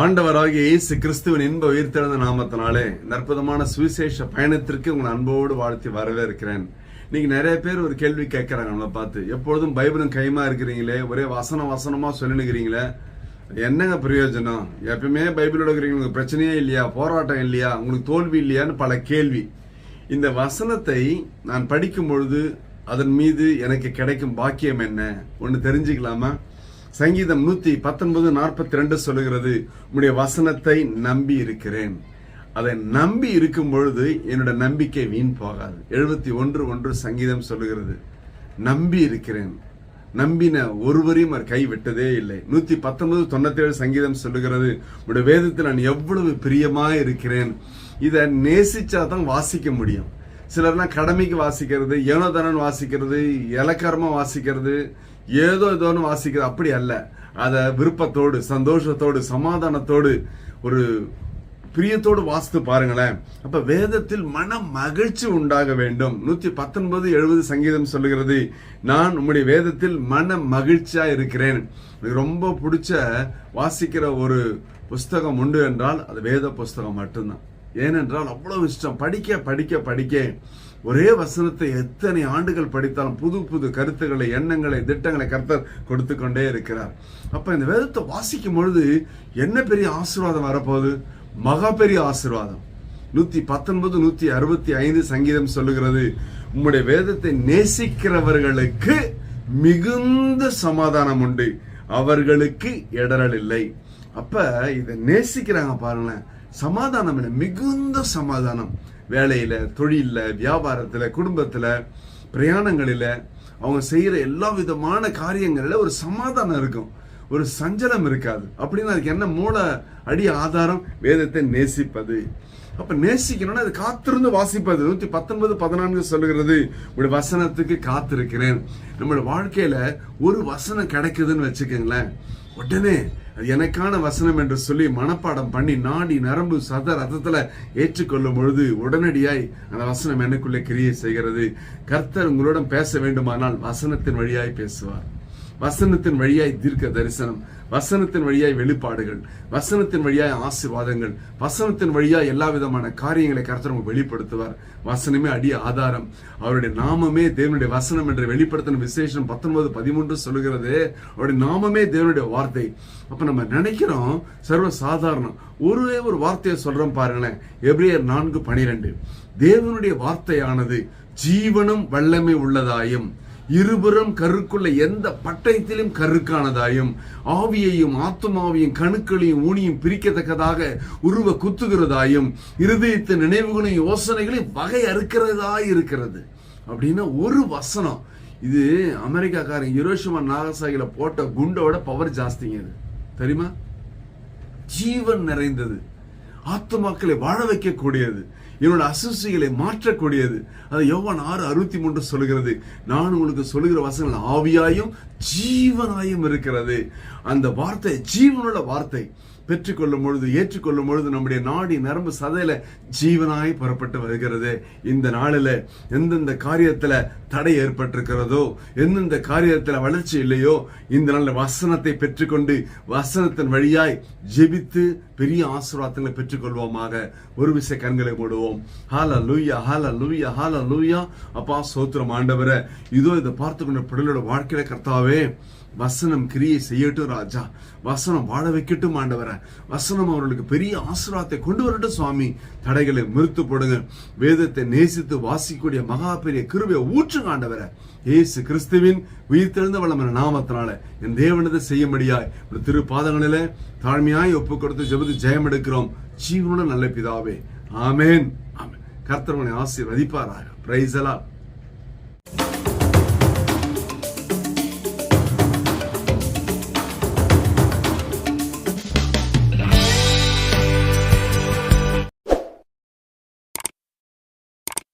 ஆண்டவராகிய இயேசு கிறிஸ்துவின் இன்ப உயிர்த்தெழுந்த நாமத்தினாலே இந்த அற்புதமான சுவிசேஷ பயணத்திற்கு உங்களை அன்போடு வாழ்த்தி வரவேற்கிறேன். இன்னைக்கு நிறைய பேர் ஒரு கேள்வி கேட்கறாங்க நம்மளை பார்த்து. எப்பொழுதும் பைபிளும் கைமா இருக்கிறீங்களே? ஒரே வசனம் வசனமா சொல்லினுக்கிறீங்களே? என்னங்க பிரயோஜனம்? எப்பயுமே பைபிளோட இருக்கிறீங்க உங்களுக்கு பிரச்சனையே இல்லையா? போராட்டம் இல்லையா? உங்களுக்கு தோல்வி இல்லையான்னு பல கேள்வி. இந்த வசனத்தை நான் படிக்கும் பொழுது அதன் மீது எனக்கு கிடைக்கும் பாக்கியம் என்ன? ஒன்று தெரிஞ்சுக்கலாமா? சங்கீதம் நூத்தி பத்தொன்பது நாற்பத்தி ரெண்டு சொல்லுகிறது உன்னுடைய வசனத்தை நம்பி இருக்கிறேன். அதை நம்பி இருக்கும் பொழுது என்னோட நம்பிக்கை வீண் போகாது. எழுபத்தி ஒன்று ஒன்று சங்கீதம் சொல்லுகிறது நம்பி இருக்கிறேன். நம்பின ஒருவரையும் அவர் கை விட்டதே இல்லை. நூத்தி பத்தொன்பது தொண்ணூத்தேழு சங்கீதம் சொல்லுகிறது உடைய வேதத்தில் நான் எவ்வளவு பிரியமா இருக்கிறேன். இதை நேசிச்சா தான் வாசிக்க முடியும். சிலர்லாம் கடமைக்கு வாசிக்கிறது ஏனோதானன் வாசிக்கிறது இலக்காரமா வாசிக்கிறது ஏதோ ஏதோன்னு வாசிக்கிறது அப்படி அல்ல. அதை விருப்பத்தோடு சந்தோஷத்தோடு சமாதானத்தோடு ஒரு பிரியத்தோடு வாசித்து பாருங்களேன். அப்ப வேதத்தில் மன மகிழ்ச்சி உண்டாக வேண்டும். நூத்தி பத்தொன்பது எழுபது சங்கீதம் சொல்லுகிறது நான் உம்முடைய வேதத்தில் மன மகிழ்ச்சியா இருக்கிறேன். எனக்கு ரொம்ப பிடிச்ச வாசிக்கிற ஒரு புஸ்தகம் உண்டு என்றால் அது வேத புஸ்தகம் மட்டும்தான். ஏனென்றால் அவ்வளவு இஷ்டம். படிக்க படிக்க படிக்க. ஒரே வசனத்தை எத்தனை ஆண்டுகள் படித்தாலும் புது புது கருத்துக்களை எண்ணங்களை திட்டங்களை கர்த்தர் கொடுத்து கொண்டே இருக்கிறார். அப்ப இந்த வேதத்தை வாசிக்கும் பொழுது என்ன பெரிய ஆசீர்வாதம் வரப்போகுது? மகா பெரிய ஆசீர்வாதம். நூத்தி பத்தொன்பது நூத்தி அறுபத்தி ஐந்து சங்கீதம் சொல்லுகிறது உம்முடைய வேதத்தை நேசிக்கிறவர்களுக்கு மிகுந்த சமாதானம் உண்டு. அவர்களுக்கு இடரல் இல்லை. அப்ப இதை நேசிக்கிறாங்க பாருங்களேன். சமாதானம் இல்லை மிகுந்த சமாதானம். வேலையில் தொழிலில் வியாபாரத்தில் குடும்பத்தில் பிரயாணங்களில் அவங்க செய்கிற எல்லா விதமான காரியங்களில் ஒரு சமாதானம் இருக்கும். ஒரு சஞ்சலம் இருக்காது. அப்படின்னு அதுக்கு என்ன மூல அடி ஆதாரம்? வேதத்தை நேசிப்பது. அப்ப நேசிக்கணும்னா அது காத்திருந்து வாசிப்பது. நூத்தி பத்தொன்பது பதினான்கு சொல்லுகிறது உங்களுடைய வசனத்துக்கு காத்திருக்கிறேன். நம்மளோட வாழ்க்கையில ஒரு வசனம் கிடைக்குதுன்னு வச்சுக்கோங்களேன். உடனே அது எனக்கான வசனம் என்று சொல்லி மனப்பாடம் பண்ணி நாடி நரம்பு சத ரத்தத்துல ஏற்றுக்கொள்ளும் பொழுது உடனடியாய் அந்த வசனம் எனக்குள்ளே கிரியை செய்கிறது. கர்த்தர் உங்களுடன் பேச வேண்டுமானால் வசனத்தின் வழியாய் பேசுவார். வசனத்தின் வழியாய் தீர்க்க தரிசனம் வசனத்தின் வழியாய் வெளிப்பாடுகள் வசனத்தின் வழியாய் ஆசிர்வாதங்கள் வசனத்தின் வழியாய் எல்லா விதமான காரியங்களை கர்த்தர் உங்களுக்கு வெளிப்படுத்துவார். வசனமே அடி ஆதாரம். அவருடைய நாமமே தேவனுடைய வசனம் என்று வெளிப்படுத்தின விசேஷம் பத்தொன்பது பதிமூன்று சொல்லுகிறது. அவருடைய நாமமே தேவனுடைய வார்த்தை. அப்ப நம்ம நினைக்கிறோம் சர்வ சாதாரணம் ஒரே ஒரு வார்த்தையை சொல்றோம் பாருங்களேன். எப்ரியர் நான்கு பனிரெண்டு. தேவனுடைய வார்த்தையானது ஜீவனும் வல்லமை உள்ளதாயும். இருபுறம் கருக்குள்ள எந்த பட்டயத்திலும் கருக்கானதாயும் ஆவியையும் ஆத்மாவையும் கணுக்களையும் ஊனியும் பிரிக்கத்தக்கதாக உருவ குத்துகிறதாயும் இருதயத்தின் நினைவுகளையும் யோசனைகளையும் வகை அறுக்கிறதா இருக்கிறது. அப்படின்னா ஒரு வசனம். இது அமெரிக்காக்காரன் ஹிரோஷிமா நாகசாகில போட்ட குண்டோட பவர் ஜாஸ்திங்க இது. தெரியுமா? ஜீவன் நிறைந்தது. ஆத்துமாக்களை வாழ வைக்கக்கூடியது. என்னோட அசுசிகளை மாற்றக்கூடியது. அது யோவான் ஆறு அறுபத்தி மூன்று சொல்லுகிறது நான் உங்களுக்கு சொல்லுகிற வசனங்கள் ஆவியாயும் ஜீவனாயும் இருக்கிறது. அந்த வார்த்தை ஜீவனுள்ள வார்த்தை. பெற்றுக்கொள்ளும் பொழுது ஏற்றுக்கொள்ளும் பொழுது நம்முடைய நாடி நரம்பு சதையில ஜீவனாய் புறப்பட்டு வருகிறது. இந்த நாளில் எந்தெந்த காரியத்துல தடை ஏற்பட்டிருக்கிறதோ எந்தெந்த காரியத்துல வளர்ச்சி இல்லையோ இந்த நாளில் வசனத்தை பெற்றுக்கொண்டு வசனத்தின் வழியாய் ஜெபித்து பெரிய ஆசீர்வாதங்களை பெற்றுக்கொள்வோமாக. ஒரு விசை கண்களை மூடுவோம். ஹால லூயா ஹால லூயா ஹால லூயா அப்பா சோத்திரம் ஆண்டவரை இதோ இதை பார்த்து கொண்ட பிள்ளையோட வாழ்க்கையில கர்த்தாவே வசனம் கிரியை செய்யட்டும் ராஜா. வசனம் வாழ வைக்கட்டும் ஆண்டவர. வசனம் அவர்களுக்கு பெரிய ஆசீர்வாதத்தை கொண்டு வரட்டும் சுவாமி. தடைகளை நிறுத்து போடுங்க. வேதத்தை நேசித்து வாசிக்கக்கூடிய மகா பெரிய கிருவை ஊற்றுங்க ஆண்டவரை. ஏசு கிறிஸ்துவின் உயிர் தெழுந்த வளமன நாமத்தினால என் தேவனதை செய்யும்படியாய் ஒரு திரு பாதங்களில தாழ்மையாய் ஒப்பு கொடுத்து ஜெபத்து ஜெயம் எடுக்கிறோம். ஜீவனோட நல்ல பிதாவே. ஆமேன். ஆமேன். கர்த்தர் உன்னை ஆசீர்வதிப்பாராக. பிரைசலா